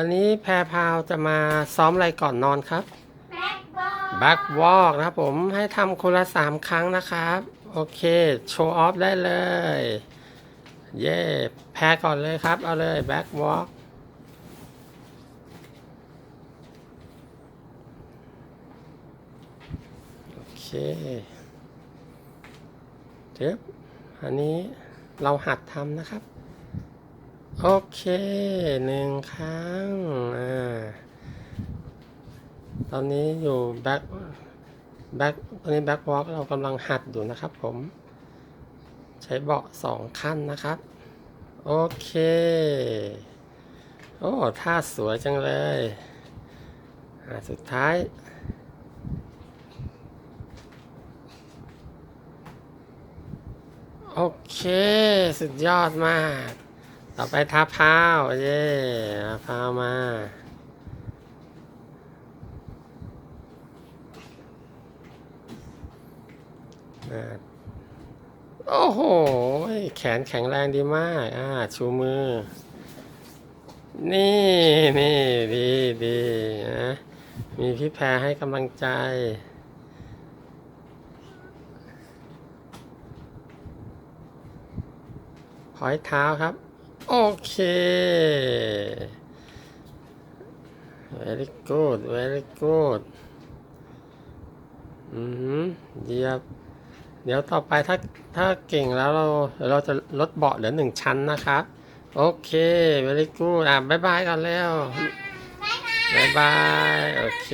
วันนี้แพรพราวจะมาซ้อมอะไรก่อนนอนครับแบ็คบอลแบ็กวอล์กนะครับผมให้ทำคนละสามครั้งนะครับ โอเค โชว์ออฟได้เลย เย่แพ้ก่อนเลยครับ เอาเลยแบ็กวอล์กโอเคเดี๋ยวอันนี้เราหัดทำนะครับ โอเคหนึ่งครั้งอ่าตอนนี้อยู่แบ็คแบ็คตอนนี้แบ็ควอล์กเรากำลังหัดอยู่นะครับผม ใช้เบาะสองขั้นนะครับ โอเค โอ้ท่าสวยจังเลยอ่าสุดท้ายโอเค สุดยอดมาก ต่อไปท้าพร้าวเย่ทาพร้าวมาอโอ้โห แขนแข็งแรงดีมาก อ่า ชูมือ นี่นี่ดีดีนะมีพี่แพรให้กำลังใจพอยเท้าครับ โอเค very good very good อือหือเยี่ยมเดี๋ยวต่อไปถ้าถ้าเก่งแล้วเราเดี๋ยวเราจะลดเบาะเหลือหนึ่งชั้นนะครับ โอเค very good อะบ๊ายบายกันแล้วบ๊ายบายบ๊ายบาย โอเค